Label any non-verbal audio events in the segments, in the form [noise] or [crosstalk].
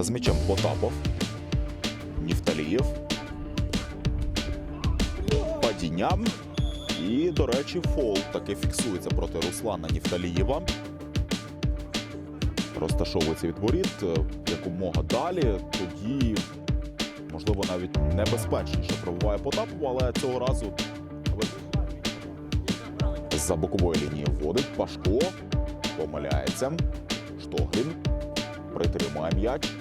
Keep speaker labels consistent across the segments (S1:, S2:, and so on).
S1: З м'ячем Потапов. Нефталієв. Падіння. І, до речі, фол таки фіксується проти Руслана Нефталієва. Розташовується від воріт е, якомога далі. Тоді, можливо, навіть небезпечніше пробуває Потапов, але цього разу за бокової лінії вводить Пашко. Помиляється. Штогрін притримає м'яч.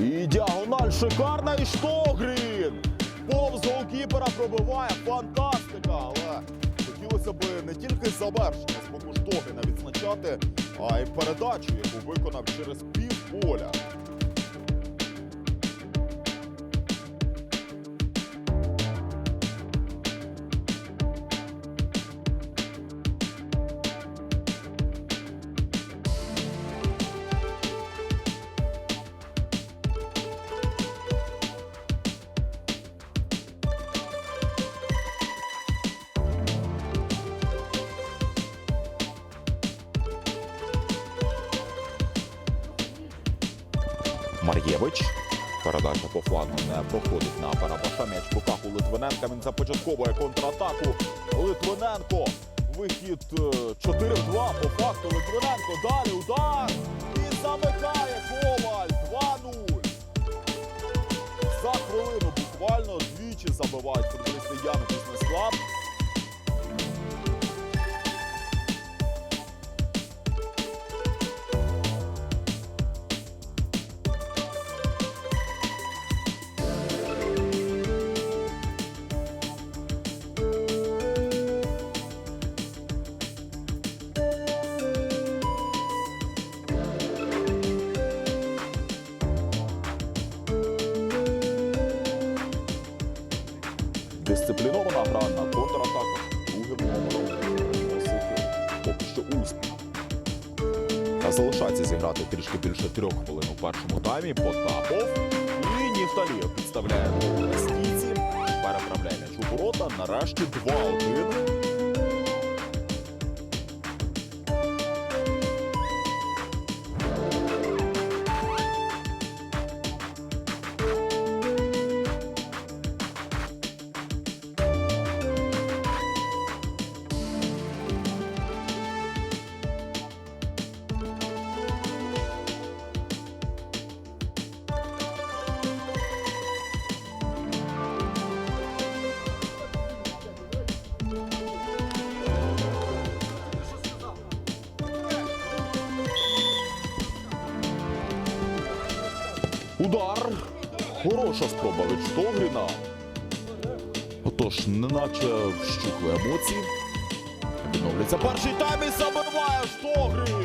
S1: І діагональ шикарна і Штогрін! Повз голкіпера пробиває. Фантастика! Але хотілося б не тільки завершення з боку Штогріна відзначати, а й передачу, яку виконав через пів поля. Мар'євич. Передача по флангу не проходить на Барабаша. М'яч в руках у Литвиненка. Він започатковує контратаку. Литвиненко. Вихід е, 4-2 по факту. Литвиненко. Далі удар. І замикає Коваль. 2-0. За хвилину буквально двічі забивають футболісти Яну Бізнес залишається зіграти трішки більше трьох хвилин у першому таймі. Потапов і Нівталієв підставляє стійці. Переправляє м'яч у ворота. Нарешті 2-1. Удар. Хороша спроба від Штогріна. Отож, неначе вщухли емоції. Відновлюється перший тайм і забиває Штогрін.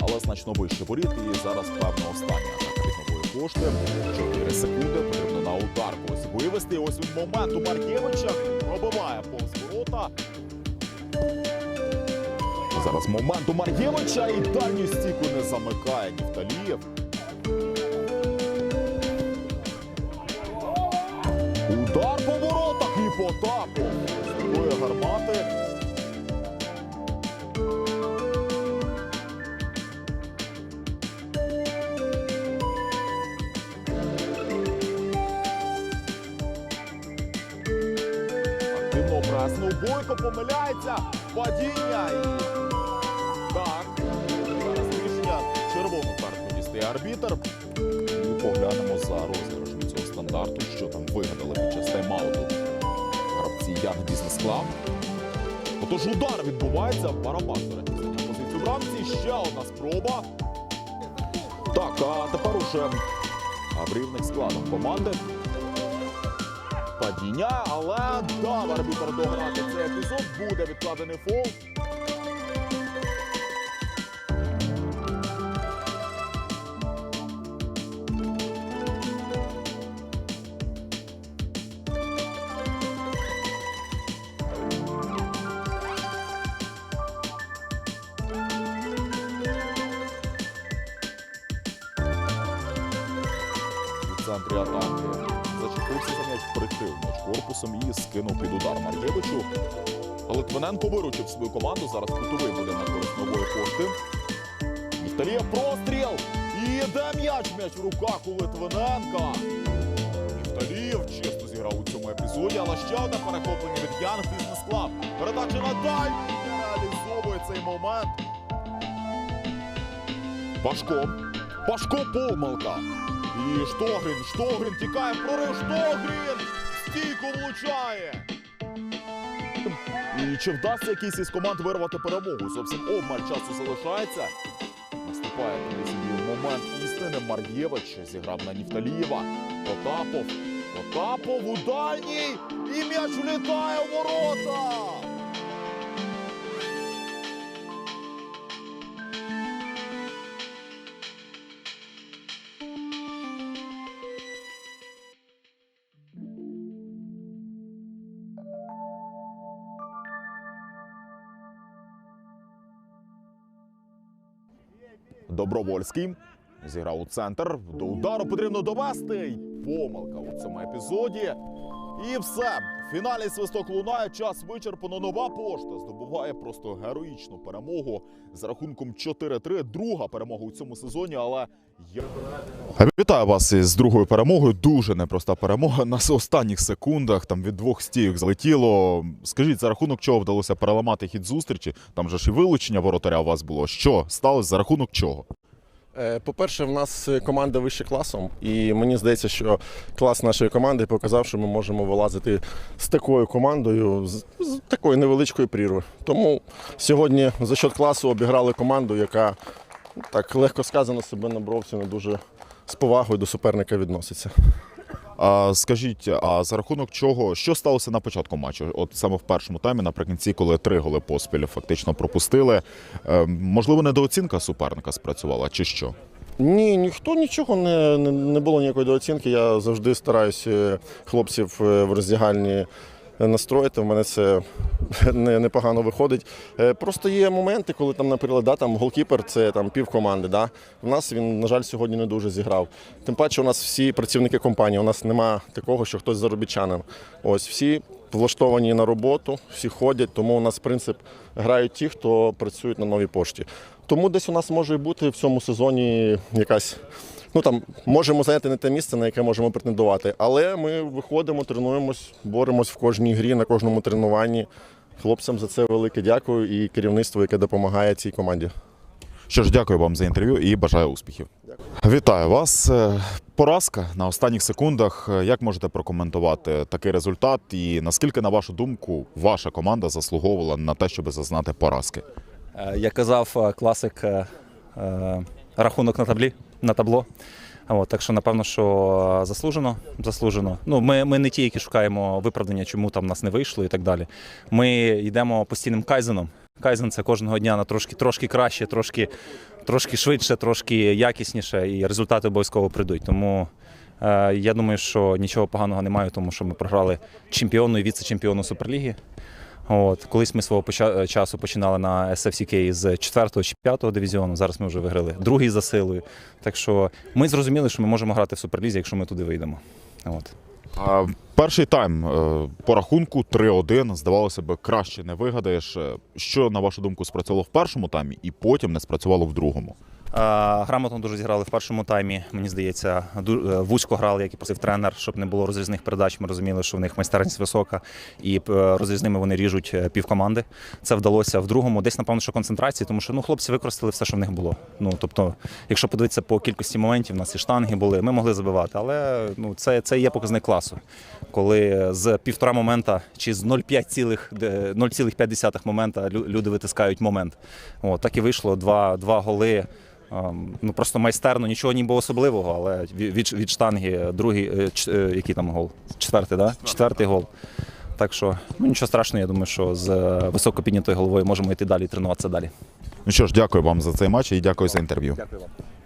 S1: але значно вище воріт. І зараз певно остання пошти. 4 секунди потрібно на удар когось вивести. Ось від моменту Маркевича пробиває повз ворота. Зараз момент у Мар'євича і дальню стійку не замикає Нівталієв. Удар по воротах і Потапов. З гармати. Бойко, помиляється. Падіння. І... Так. Зараз рішення червону картку дістає арбітр. поглянемо за розіграшем цього стандарту, що там вигадали під час тайм-ауту гравці Young Business Club. Отож удар відбувається, барабан бере позицію в рамці. Ще одна спроба. Так, а тепер уже обрівник складом команди. Падіння, але дав арбітр дограти цей епізод. Буде відкладений фол. центрі атаки. Зачепився за м'яч, корпусом і скинув під удар Мар'євичу. Литвиненко виручив свою команду. Зараз кутовий буде на користь нової пошти. Віталія простріл! І йде м'яч, м'яч в руках у Литвиненка. Віталієв чисто зіграв у цьому епізоді, але ще одне перехоплення від Янг Бізнес Клаб. Передача на. Не реалізовує цей момент. Пашко. Пашко помилка. І Штогрін, Штогрін тікає в прорив, Штогрін! Стійко влучає! І чи вдасться якийсь із команд вирвати перемогу? Зовсім обмаль часу залишається. Наступає тоді собі момент істини. Мар'євич зіграв на Нівталієва. Потапов. Потапов у дальній! І м'яч влітає в ворота! Добровольський зіграв у центр. До удару потрібно довести. І Помилка у цьому епізоді. І все. Фіналі свисток лунає. Час вичерпано. Нова пошта здобуває просто героїчну перемогу з рахунком 4-3. Друга перемога у цьому сезоні, але. Вітаю вас із другою перемогою. Дуже непроста перемога. На останніх секундах там від двох стійок залетіло. Скажіть, за рахунок чого вдалося переламати хід зустрічі? Там же ж і вилучення воротаря у вас було. Що сталося за рахунок чого?
S2: Е, По-перше, в нас команда вище класом, і мені здається, що клас нашої команди показав, що ми можемо вилазити з такою командою, з, з такої невеличкої прірви. Тому сьогодні за счет класу обіграли команду, яка так легко сказано себе на бровці не дуже з повагою до суперника відноситься.
S1: А скажіть, а за рахунок чого що сталося на початку матчу? От саме в першому таймі, наприкінці, коли три голи поспіль фактично пропустили. Е, можливо, недооцінка суперника спрацювала, чи що?
S2: Ні, ніхто нічого не, не, не було ніякої дооцінки. Я завжди стараюся хлопців е, в роздягальні настроїти. В мене це [laughs] непогано виходить. Е, Просто є моменти, коли там, наприклад, да, там голкіпер це там пів команди. Да? У нас він, на жаль, сьогодні не дуже зіграв. Тим паче, у нас всі працівники компанії. У нас нема такого, що хтось заробітчанин. Ось всі влаштовані на роботу, всі ходять, тому у нас принцип грають ті, хто працюють на новій пошті. Тому десь у нас може бути в цьому сезоні якась. Ну там можемо зайняти не те місце, на яке можемо претендувати. Але ми виходимо, тренуємось, боремось в кожній грі, на кожному тренуванні. Хлопцям за це велике дякую і керівництву, яке допомагає цій команді.
S1: Що ж, дякую вам за інтерв'ю і бажаю успіхів. Вітаю вас. Е, Поразка на останніх секундах. Е, Як можете прокоментувати такий результат? І наскільки, на вашу думку, ваша команда заслуговувала на те, щоб зазнати поразки?
S3: Е, Як казав класик, рахунок на таблі на табло. От, так що, напевно, що е, заслужено. заслужено. Ну, ми, ми не ті, які шукаємо виправдання, чому там нас не вийшло і так далі. Ми йдемо постійним кайзеном. Кайзен це кожного дня на трошки, трошки краще, трошки, трошки швидше, трошки якісніше, і результати обов'язково прийдуть. Тому е, я думаю, що нічого поганого немає, тому що ми програли чемпіону і віце-чемпіону Суперліги. От, колись ми свого поча- часу починали на SFCK з 4 чи 5 дивізіону. Зараз ми вже виграли другий за силою. Так що ми зрозуміли, що ми можемо грати в суперлізі, якщо ми туди вийдемо. От.
S1: А, Перший тайм е, по рахунку 3-1. Здавалося б, краще не вигадаєш. Е, Що, на вашу думку, спрацювало в першому таймі і потім не спрацювало в другому?
S3: Грамотно дуже зіграли в першому таймі. Мені здається, е, вузько грали, як і просив тренер, щоб не було розрізних передач. Ми розуміли, що в них майстерність висока, і е, розрізними вони ріжуть е, півкоманди. Це вдалося в другому. Десь напевно, що концентрації, тому що ну хлопці використали все, що в них було. Ну тобто, якщо подивитися по кількості моментів, у нас і штанги були, ми могли забивати, але ну це, це є показник класу. Коли з півтора момента чи з 0,5 цілих де- 0,5 момента лю- люди витискають момент. О, так і вийшло два, два голи. Ем, Ну просто майстерно, нічого ніби особливого, але від, від штанги другий, е, ч- е, який там гол? Четвертий, да? Четвертий гол. Так що ну нічого страшного, я думаю, що з е, високо піднятою головою можемо йти далі, тренуватися далі.
S1: Ну що ж, дякую вам за цей матч і дякую за інтерв'ю.
S3: Дякую вам.